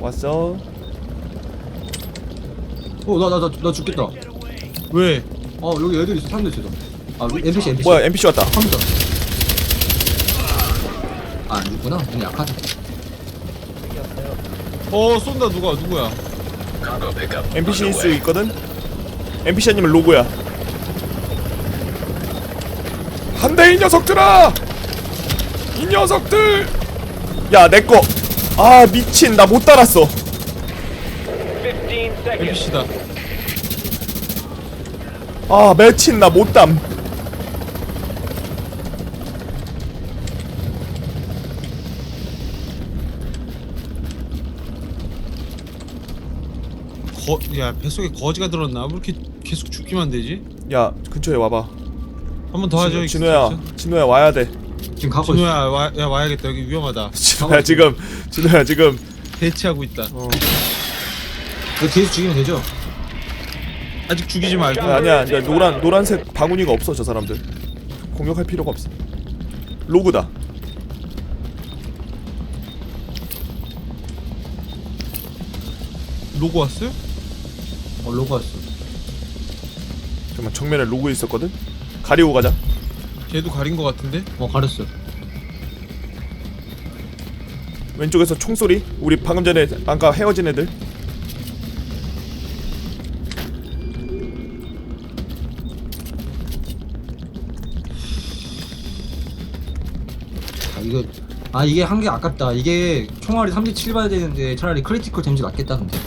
왔어 어 나 나 나 나 죽겠다. 왜? 어 여기 애들 있어 사람들 있어. 아 NPC NPC. 뭐야 NPC 왔다 컴퓨터. 아 안 죽구나. 그냥 약하다. 어 쏜다 누가 누구야? NPC일 수 있거든 NPC 아니면 로고야 한대 이 녀석들아 이 녀석들 야 내꺼 아 미친 나못 달았어 15 seconds. NPC다. 아 매친 나 못담 거, 야 뱃속에 거지가 들었나? 왜 이렇게 계속 죽기만 되지? 야 근처에 와봐 한 번 더 하죠. 진호, 진호야 진호야 와야 돼 지금 가고 있어. 진호야 와, 야 와야겠다. 여기 위험하다. 진호야 지금 진호야 지금 대치하고 있다. 어. 이거 뒤에서 죽이면 되죠? 아직 죽이지 말고. 아, 아니야 이제 노란 노란색 바구니가 없어 저 사람들 공격할 필요가 없어 로그다 로고 왔어요? 어 로고 왔어. 잠깐만 정면에 로그 있었거든 가리고 가자 걔도 가린 것 같은데? 어 가렸어. 왼쪽에서 총소리 우리 방금 전에 아까 헤어진 애들 아 이거 아 이게 한개 아깝다. 이게 총알이 37 봐야 되는데 차라리 크리티컬 데미지 낫겠다 근데.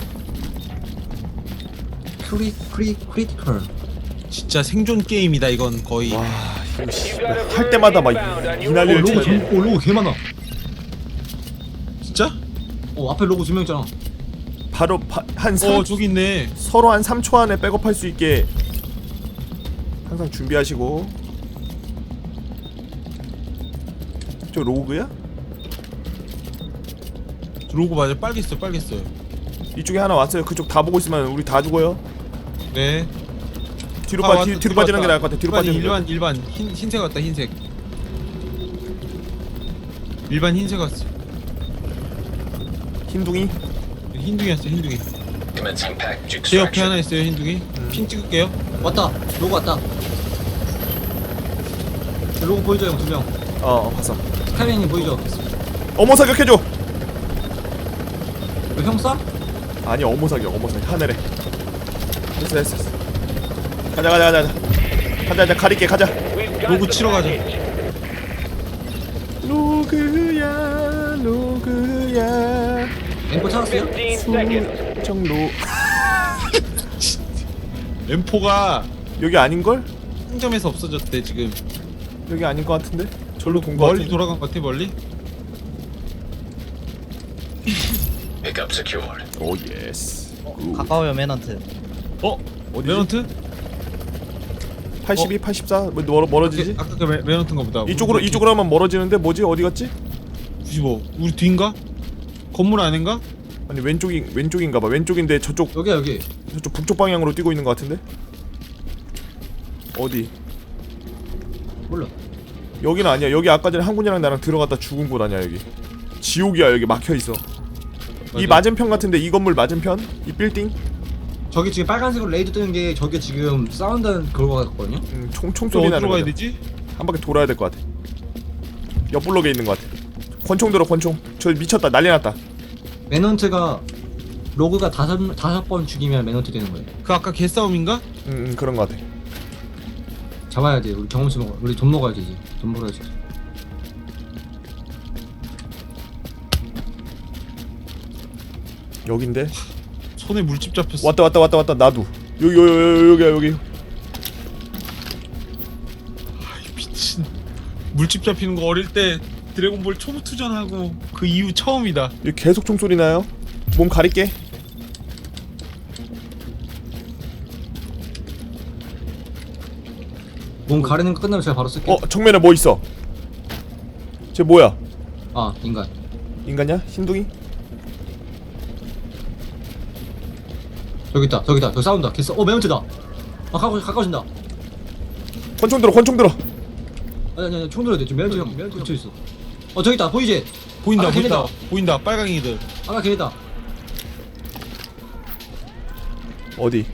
크리 크리 크리티컬. 진짜 생존 게임이다 이건 거의. 와 할 때마다 막 어 이날리를 로고 좀, 어 로고 개 많아. 진짜? 어 앞에 로고 두명 있잖아. 바로 바, 한 3, 어 저기 있네. 서로 한 3초 안에 백업할 수 있게 항상 준비하시고 저 로그야? 로고 맞아 빨겠어 빨겠어요. 이쪽에 하나 왔어요 그쪽 다 보고 있으면 우리 다 죽어요 네. 뒤로 아, 빠 왔다, 뒤로, 뒤로 빠지는 게 왔다. 나을 것 같아 뒤로 일반, 빠지는 게 일반 일반 흰 흰색 왔다 흰색. 일반 흰색 왔어. 흰둥이 흰둥이 왔어 흰둥이. 제 옆에. 하나 있어요 흰둥이. 핀 찍을게요. 왔다. 로고 왔다. 로고 보이죠 형 두 명. 어 봤어 스카이님 보이죠? 어머 사격해 줘 이거 형 쏴? 아니 어머 사격 어머 사격 하늘에 됐어 됐어 됐어 가자 가자 가자 가자 가자 가릴게 가자 the 치러 가자. 로그야 로그야 엠포 찾았어요? 15 seconds. 정로 M4가 여기 아닌걸? 상점에서 없어졌대 지금. 여기 아닌 것 같은데? 절로 본거 멀리 같은데? 돌아간 것 같아 멀리. Pickup secured. 오 예스 가까워요 맨한테 어? 어디지? 메넌트? 82, 84? 뭐 멀어, 멀어지지? 아까 그 메- 메넌트인가 보다. 이쪽으로 우리 이쪽으로 하면 멀어지는데 뭐지? 어디 갔지? 95. 우리 뒤인가? 건물 안인가? 아니 왼쪽이 왼쪽인가 봐. 왼쪽인데 저쪽 여기야 여기. 저쪽 북쪽 방향으로 뛰고 있는 것 같은데? 어디? 몰라. 여기는 아니야. 여기 아까 전에 한군이랑 나랑 들어갔다 죽은 곳 아니야 여기. 지옥이야 여기 막혀 있어. 이 맞아. 맞은편 같은데 이 건물 맞은편? 이 빌딩? 저기 지금 빨간색으로 레이드 뜨는 게 저게 지금 싸운다는 그거 같거든요. 음, 총 저 총소리 나는 어디로 가야 거. 되지? 한 바퀴 돌아야 될 것 같아. 옆 블록에 있는 것 같아. 권총 들어 권총. 저 미쳤다 난리 났다. 매넌트가 로그가 다섯 다섯 번 죽이면 매넌트 되는 거예요. 그 아까 개싸움인가? 음, 음 그런 것 같아. 잡아야 돼. 우리 경험치 먹어. 우리 돈 먹어야 되지. 돈 벌어야지. 여긴데? 손에 물집 잡혔어. 왔다 왔다 왔다 왔다 나도. 여기 여기 여기 여기 여기. 미친. 물집 잡히는 거 어릴 때 드래곤볼 초보 투전하고 그 이후 처음이다. 여기 계속 총소리 나요. 몸 가릴게. 몸 가리는 거 끝나면 제가 바로 쓸게요. 어 정면에 뭐 있어? 쟤 뭐야? 아 인간. 인간이야? 흰둥이? 저기 있다. 저기 있다. 저기 싸운다. 개싸. 어 매넌트다. 아 가까워 가까워진다. 권총 들어 권총 들어. 아니 아니, 아니 총 들어야 돼. 지금 매넌트 형 매넌트 쳐 있어. 어 저기 있다. 보이지? 보인다 아까 보인다 걔네다. 보인다 빨강이들. 아까 걔다. 어디?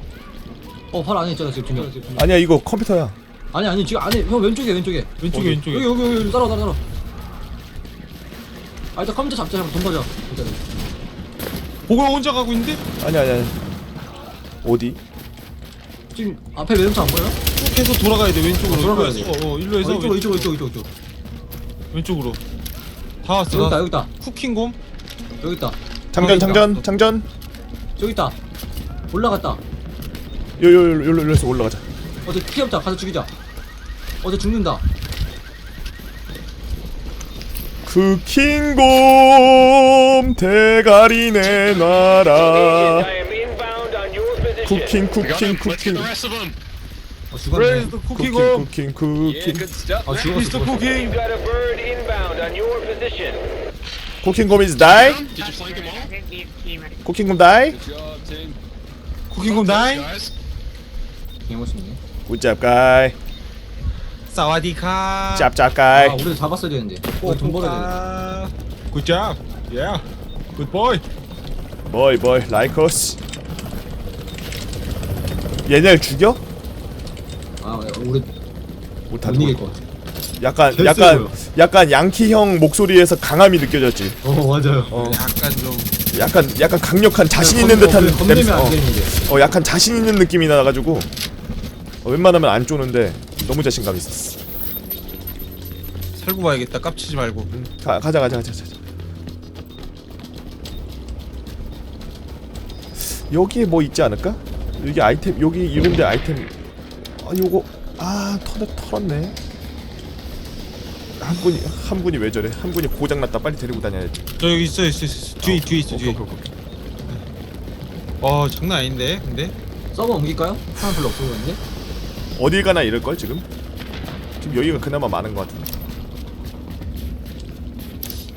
어 바로 안에 있잖아 지금 두명 아니야 이거 컴퓨터야. 아니 아니 지금 안에 형 왼쪽에 왼쪽에 왼쪽에 어디? 왼쪽에 여기 여기 여기 여기 따라와 따라와 아 일단 컴퓨터 잡자 형돈 가자 일단은 보고 혼자 가고 있는데 아니야 아니야. 어디? 지금 앞에 매점차 안 보여? 쭉 해서 돌아가야 돼 왼쪽으로. 어, 돌아가야 돼. 해서 어, 일로 어, 해서 이쪽으로 왼- 이쪽으로 이쪽으로 이쪽으로. 왼쪽으로. 다 왔어. 여기 있다 나 여기 있다. 쿠킹곰? 여기 있다. 장전 장전 장전. 저기 있다. 올라갔다. 요요 요로 요로서 올라가자. 어제 피 없다 가서 죽이자. 어제 죽는다. 그 쿠킹곰 대가리 내놔라. 쿠킹 쿠킹 쿠킹. 어 죽었네. 그래서 쿠킹 쿠킹곰 쿠킹. 쿠킹 아 죽었어 미스터 죽었어. 쿠킹 쿠킹 곰 is die. 쿠킹 곰 die. 쿠킹곰 나이 개멋있네. 굿잡 가이. 사와디카. 짭짭 아 가이. 우리도 잡았어야 되는데. 우리 돈 벌어야 굿잡 예 굿보이 보이 보이 라이커스. 얘네를 죽여? 돼아 우리 못하 못 이길 것 같아 약간 약간 세고요. 약간 양키 형 목소리에서 강함이 느껴졌지. 어 맞아요 어, 약간 좀 약간 약간 강력한 자신 있는 듯한 어, 냄새. 안 어, 되는데 어, 약간 자신 있는 느낌이 나가지고 어, 웬만하면 안 쪼는데 너무 자신감 있었어. 살고 봐야겠다 깝치지 말고 응, 가, 가자 가자 가자 가자. 여기에 뭐 있지 않을까? 여기 아이템 여기 이런데 아이템 아 요거 아 털어 털었네. 한 분이 한 분이 왜 저래? 한 분이 고장 났다 빨리 데리고 다녀야지. 저 여기 있어 있어 있어 뒤에 뒤에 있어 오케이, 뒤에 오케이, 오케이. 어 장난 아닌데 근데 서버 옮길까요? 사람 별로 없어 보이는데 어딜 가나 이럴 걸 지금. 지금 여기가 그나마 많은 것 같은데.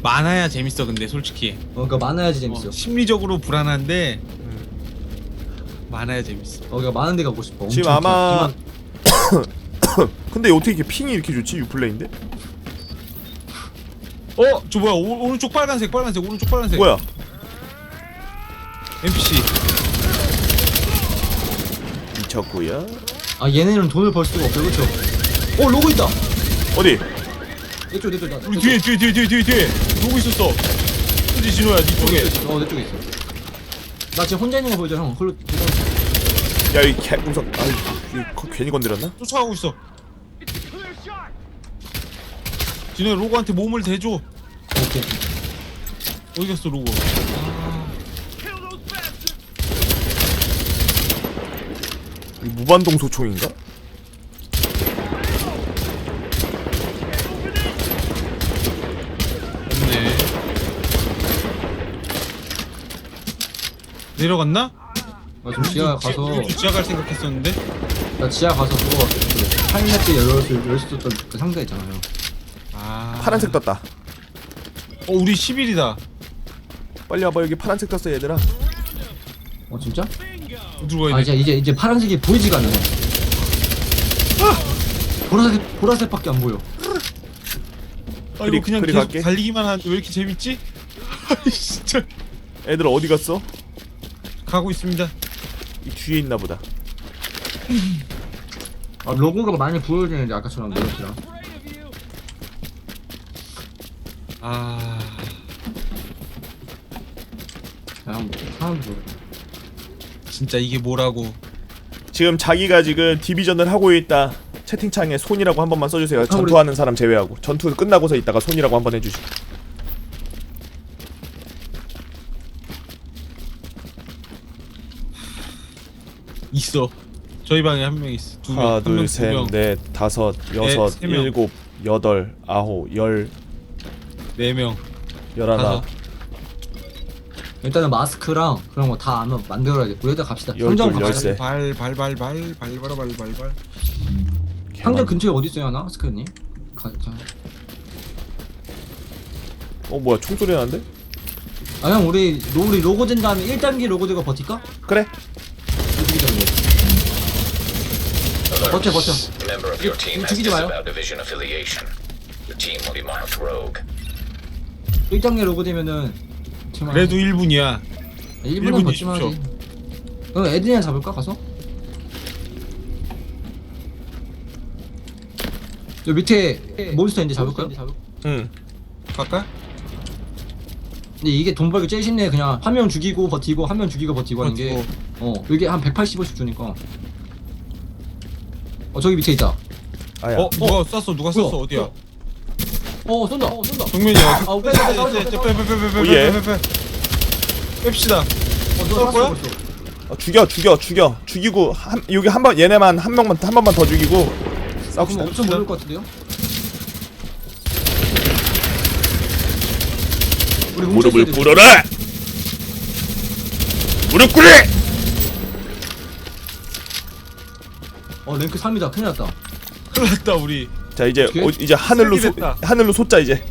많아야 재밌어 근데 솔직히 어 그니까 많아야지 재밌어 어, 심리적으로 불안한데 많아야 재밌어. 어 그니까 많은 데 가고 싶어. 지금 아마 긴- 근데 어떻게 이렇게 핑이 이렇게 좋지? 유플레인데? 어? 저 뭐야? 오, 오른쪽 빨간색 빨간색 오른쪽 빨간색. 뭐야? NPC 미쳤구요. 아 얘네는 돈을 벌 수가 없어 그쵸? 어 로고 있다. 어디? 내쪽 내쪽 나 우리 뒤에 뒤에 뒤에 뒤에 뒤에 뒤에. 누구 있었어. 그지 진호야 니 쪽에 어내 쪽에 있어. 나 지금 혼자 있는 거 보이죠 형. 홀로 야이 개구석. 아이 이거 거- 괜히 건드렸나? 쫓아가고 있어 진호야 로고한테 몸을 대줘 오케이 어디 갔어 로고 이 무반동 소총인가? 없네 내려갔나? 나좀 지하 가서 지하 갈 생각했었는데 나 지하 가서 그거 때 열을 수 열수 있었던 그 상자 있잖아요 아 파란색 떴다. 어 우리 10일이다 빨리 와봐 여기 파란색 떴어 얘들아. 어 진짜? 어디로 가야 아 돼? 이제 이제 이제 파란색이 보이지가 않네 보라색 보라색밖에 안 보여 아 그리- 이거 그냥 그리 계속 갈게. 달리기만 하는데 왜 이렇게 재밌지? 아이 진짜 애들 어디 갔어? 가고 있습니다 이 뒤에 있나 보다. 아 로고가 많이 보여지는데 아까처럼 메르시랑 아 사람 보 진짜 이게 뭐라고 지금 자기가 지금 디비전을 하고 있다. 채팅창에 손이라고 한 번만 써주세요. 전투하는 사람 제외하고 전투 끝나고서 이따가 손이라고 한 번 해주시고. 있어 저희 방에 한 명 있어 두 명, 하나 한 명, 두 명. 둘셋넷 다섯 여섯 세 명. 일곱 여덟 아홉 열 네 명, 열하나 다섯. 일단은 마스크랑 그런 거 다 아마 만들어야겠고 여기다 갑시다 열둘, 상점 갑시다 열세. 발, 발, 발, 발, 발바라, 발, 발, 발. 상점 근처에 어디 있어요 하나 스크님? 가, 자. 어 뭐야 총소리 나는데? 아 형 우리 로, 우리 로고 된 다음에 1단계 로고 되고 버틸까? 그래 죽이자 버텨 버텨 your team has 죽이지 마요. disavowed division affiliation. Your team will be marked rogue. 1단계 로고 되면은 정말 그래도 1분이야. 1분은 일분이 버티면 하지. 그럼 에드니안 잡을까 가서? 저 밑에 몬스터 있는데 잡을까요? 응 갈까? 근데 이게 돈 벌기 제일 쉽네 그냥 한 명 죽이고 버티고 한 명 죽이고 버티고 하는 버티고. 게어 이게 한 180원씩 주니까 어 저기 밑에 있다 아야 어 누가 쐈어 누가 쐈어 뭐야? 어디야? 어 쏜다 어 쏜다 정면이야. 아, 빼, 빼, 빼, 빼, 빼, 빼. 오예. 빼 빼빼빼빼빼빼 뺍시다. 어쏠 누가 거야? 쐈어 벌써 어, 죽여 죽여 죽여 죽이고 한, 여기 한 번 얘네만 한 명만 한 번만 더 죽이고 아, 싸웁시다 그럼 엄청 모를 것 같은데요? 우리 돼. 꿇어라 무릎 꿇으 어 랭크 3이다 큰일 났다 큰일 났다 우리. 자 이제 어떻게? 어, 이제 하늘로 소, 쓰레기 됐다. 하늘로 솟자 이제.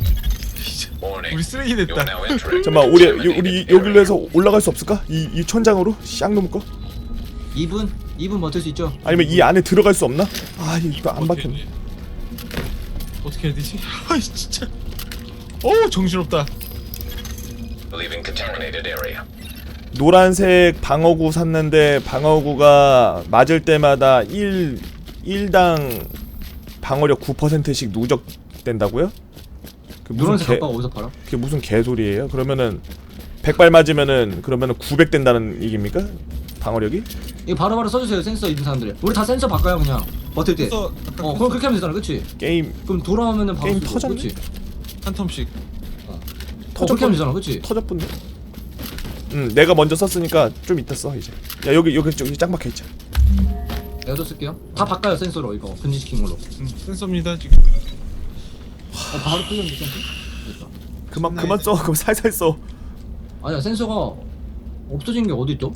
우리 쓰레기 됐다. 잠깐만 우리 요- 우리 여기로. 해서 올라갈 수 없을까? 이, 이 천장으로 쌍놈 거? 2분? 2분 버틸 수 있죠? 아니면 이 안에 들어갈 수 없나? 아 이거 안 어떻게 박혔네 해야? 어떻게 해야 되지? 아이 진짜. 오 정신없다. 노란색 방어구 샀는데 방어구가 맞을 때마다 1 1당 방어력 9%씩 누적된다고요? 그 무슨 노란색 개, 갑바가 어디서 팔아? 그게 무슨 개소리예요? 그러면은 100발 맞으면은 그러면은 900 된다는 얘기입니까? 방어력이? 이거 바로바로 써주세요 센서 있는 사람들이 우리 다 센서 바꿔요 그냥 버틸 때 그래서 어 그럼 그렇게 하면 되잖아 그치? 게임 그럼 돌아오면은 바로 게임 쓰고, 터졌네? 그치? 한 텀씩. 어 그렇게 하면 되잖아 그치? 터졌던데? 응 내가 먼저 썼으니까 좀 이따 써 이제 야 여기 여기 저기 짱 박혀있자 내가 쓸게요 다 바꿔요 센서로 이거 분리시킨 걸로 음, 센서입니다 지금. 어 바로 끄졌는데 센서? 됐다 그만 그만 써 그럼 살살 써 아니야 센서가 없어진 게 어디 있죠?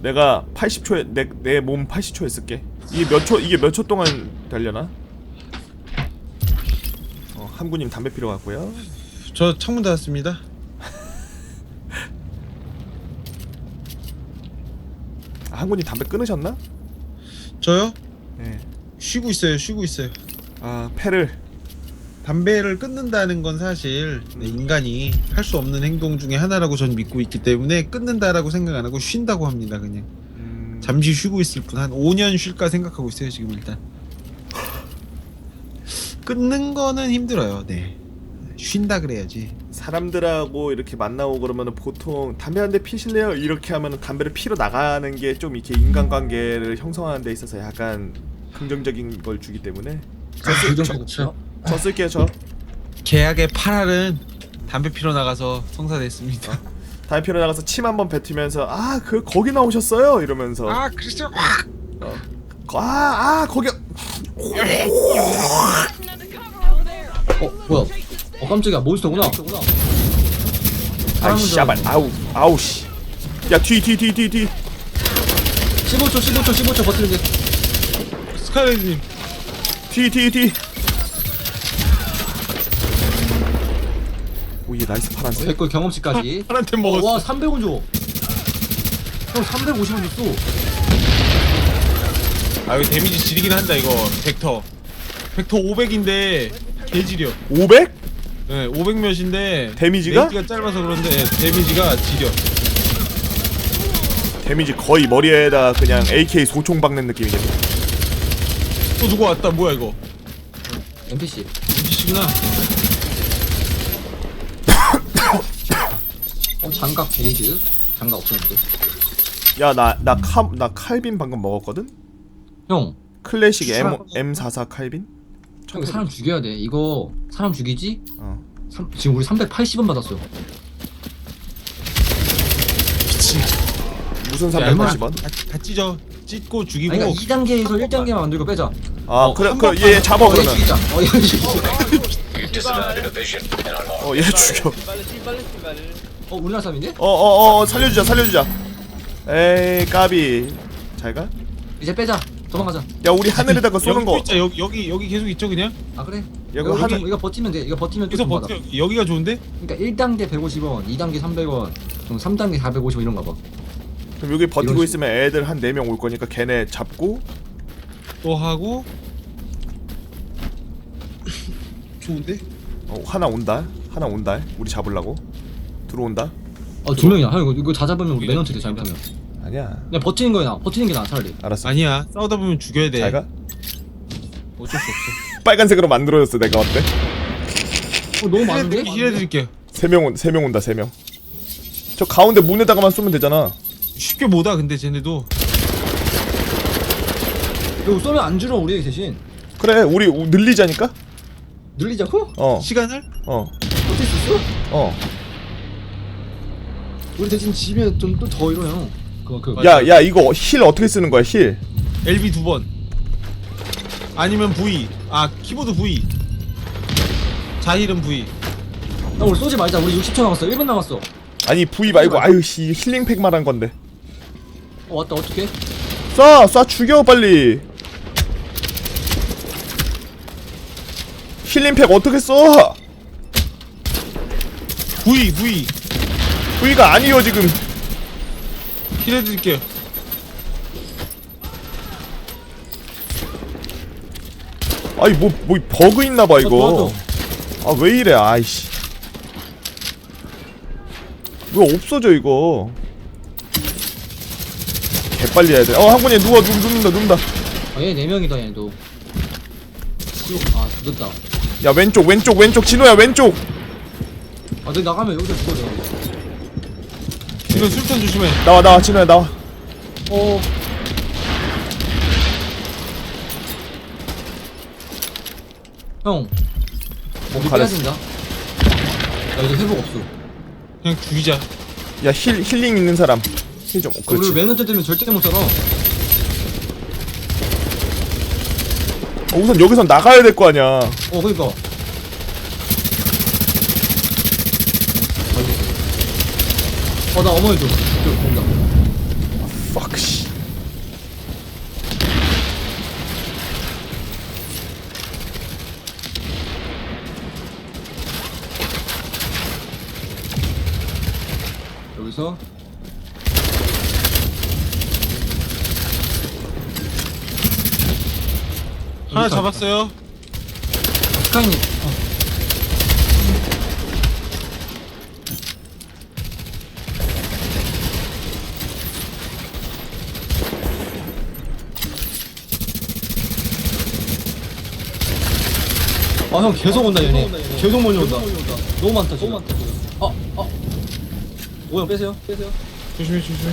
내가 80초에 내 내 몸 80초에 쓸게. 이게 몇 초 이게 몇 초 동안 달려나? 어, 함구님 담배 피러 갔고요. 저 창문 닫았습니다. 아, 함구님 담배 끊으셨나? 저요? 네. 쉬고 있어요. 쉬고 있어요. 아 패를 담배를 끊는다는 건 사실 네, 인간이 할 수 없는 행동 중에 하나라고 전 믿고 있기 때문에 끊는다라고 생각 안 하고 쉰다고 합니다. 그냥 음, 잠시 쉬고 있을 뿐 한 5년 쉴까 생각하고 있어요 지금 일단. 끊는 거는 힘들어요. 네. 쉰다 그래야지. 사람들하고 이렇게 만나고 그러면은 보통 담배 한 대 피실래요? 이렇게 하면은 담배를 피러 나가는 게 좀 이렇게 인간관계를 형성하는 데 있어서 약간 긍정적인 걸 주기 때문에. 아, 없어요? 저 쓸게요 저. 계약의 8할은 담배 피러 나가서 성사됐습니다. 담배 피러 나가서 침 한번 뱉으면서 아 그 거기 나오셨어요? 이러면서. 아 그랬어. 아, 아 거기. 어 뭐야? 어 깜짝이야 몬스터구나 아이 씨발 아우 아우 씨. 야뒤뒤뒤 뒤뒤 15초 15초 15초 버티는 게 스카이레드님 뒤뒤 뒤. 오예 나이스 파란색. 백골 경험치까지 하나한테 어, 먹었어. 와 300원 줘. 형 350원 줬어. 아 이거 데미지 지리긴 한다 이거 벡터. 벡터 500인데 개지려. 500? 네, 500 몇인데 데미지가? 레이지가 짧아서 그런데 데미지가 지려. 데미지 거의 머리에다 그냥 AK 소총 박는 느낌이겠네. 또 누가 왔다 뭐야 이거? NPC. 이씨구나. 어 장갑 게이드. 장갑 없었는데. 야나나칼나 칼빈 방금 먹었거든. 형. 클래식 M 사람- M44 칼빈. 형 이거 사람 죽여야 돼. 이거 사람 죽이지? 어. 삼- 지금 우리 380원 받았어. 미친. 무슨 야, 얼마나 380원? 다, 다 찢어. 찢고 죽이고. 아니 그러니까 2단계에서 1단계만 만들고 빼자. 아 어, 그래 한얘 잡아 어, 얘 그러면. 죽이자. 어, 얘 죽이자. You disavowed a vision and unlocked. 어얘 죽여. 어, 우리나라 사람인데? 어어어 어, 살려주자 살려주자. 에이 까비. 잘 가? 이제 빼자. 도망가자. 야 우리 하늘에다가 쏘는 여기 또 거. 있자. 여기 여기 여기 계속 있죠 그냥. 아 그래? 이거 이거, 하늘- 이거 버티면 돼. 이거 버티면 또 여기서. 버텨. 여기가 좋은데? 그러니까 1단계 150원, 2단계 300원, 좀 3단계 450원 이런가 봐. 그럼 여기 버티고 이런 있으면 애들 한 4명 올 거니까 걔네 잡고 또 하고. 좋은데? 어, 하나 온다. 하나 온다. 우리 잡으려고. 들어온다. 어, 두 명이야. 형 이거, 이거 다 잡으면 우리 매너트 돼 잘못하면. 아니야. 그냥 버티는 거야 나 버티는 게 나아 차라리. 알았어. 아니야 싸우다 보면 죽여야 돼. 잘가? 어쩔 수 없어. 빨간색으로 만들어줬어 내가 어때? 어 너무 많은데? 힐해드릴게요 세명세명 온다 세 명 저 가운데 문에다가만 쏘면 되잖아. 쉽게 못 와 근데 쟤네도. 이거 쏘면 안 줄어 우리 대신. 그래 우리 우- 늘리자니까? 늘리자고? 시간을? 어어어 버틸 수 있어? 어. 우리 대신 지면 좀 또 더 이러요 그만큼 야, 야, 이거 힐 어떻게 쓰는 거야, 힐? LB 두 번 아니면 V 아 키보드 V 자힐은 V 야 우리 쏘지 말자 우리 60초 남았어 1분 남았어 아니, V 말고, 아유, 씨, 힐링팩 말한 건데. 어 왔다 어떡해? 쏴, 쏴, 죽여, 빨리. 힐링팩 어떻게 써? V V V가 아니요, 지금. 힐해드릴게요 아니, 뭐, 뭐, 버그 있나봐, 이거. 도와줘. 아, 왜 이래, 아이씨. 왜 없어져, 이거. 개빨리 해야 돼. 어, 한 분이 누워, 누, 눕는다, 눕는다. 아얘 4명이다 얘도 아 늦었다 야, 왼쪽, 왼쪽, 왼쪽, 진호야, 왼쪽. 아 내가 나가면 여기서 죽어 내가 이거 술탄 조심해 나와, 나와, 진호야, 나와. 어 형, 뭐 빼야 가렸어. 된다. 나 이제 회복 없어. 그냥 죽이자 야, 힐, 힐링 있는 사람. 힐 좀, 우리 그렇지. 매너째 때문에 절대 못 살아. 어, 우선 여기서 나가야 될 거 아니야. 어, 그니까. 어, 나 어머니 좀. 좀 본다. Fuck 씨. 여기서. 하나 잡았어요 스카이님. 어. 아, 형 계속 온다, 얘네. 계속 몰려온다. 너무 많다, 지금. 아, 아. 오형 빼세요. 빼세요. 조심해 조심해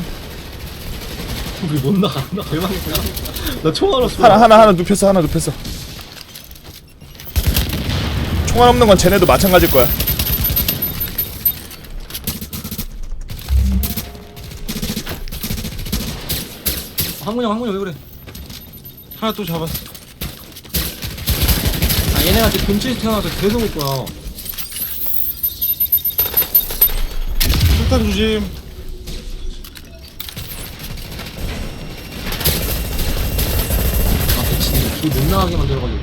우리 못 나가. 나 대박이야. 나 총알 없어. 하나 하나 하나 눕혔어 하나 눕혔어. 총알 없는 건 쟤네도 마찬가지일 거야. 항문이 형, 항문이 형, 왜 그래? 하나 또 잡았어 아, 얘네가 지금 근처에서 태어나서 계속 올 거야. 술탄 조심 아, 미친. 길못 나가게 만들어가지고.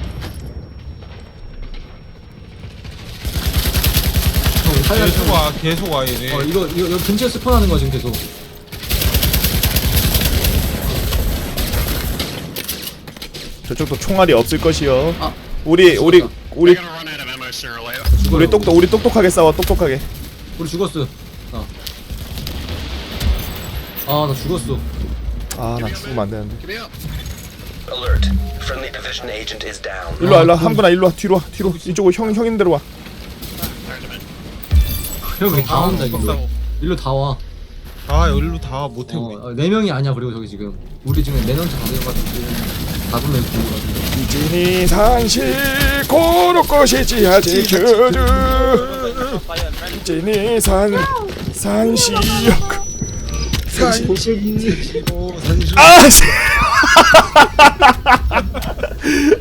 형, 살려줘. 계속 와 계속 와 얘네 어, 이거, 이거, 이거 근처에 스폰하는 거야, 지금 계속. 저쪽도 총알이 없을 것이요. 아. 우리 우리 우리. 죽어요. 우리 똑똑 우리 똑똑하게 싸워 똑똑하게. 우리 죽었어. 아. 아, 나 죽었어. 아 나 죽으면 안 되는데. Give me up. Alert. Friendly division agent is down. 일로 와 일로 와 한분아 일로 와 뒤로 와 뒤로 이쪽으로 형 형인 대로 와. 형, 여기 다 아, 온다, 일로. 일로 다 와. 아 여기로 다 못해고 어, 어, 네 명이 아니야, 그리고 저기 지금. 우리 지금 매너차 가져가지고. 명 죽은 거 같은데. 이진이 산시 고로 것이지 아직 저주. 이진이 산 산시역. 산시. 아 씨.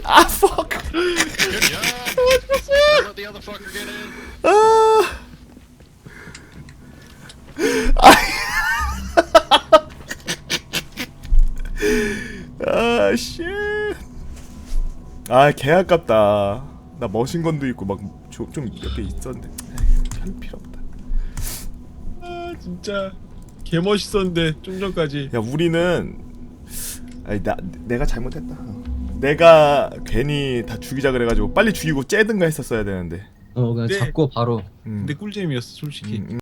아 fuck. 아, 개 아깝다. 나 머신건도 있고 막 좀 몇 개 있었는데. 에이, 할 필요 없다. 아 진짜 개 멋있었는데 좀 전까지 야, 우리는 아니 나 내가 잘못했다. 내가 괜히 다 죽이자 그래가지고 빨리 죽이고 째든가 했었어야 되는데. 어, 그냥 네. 잡고 바로. 음. 근데 꿀잼이었어 솔직히 음, 음.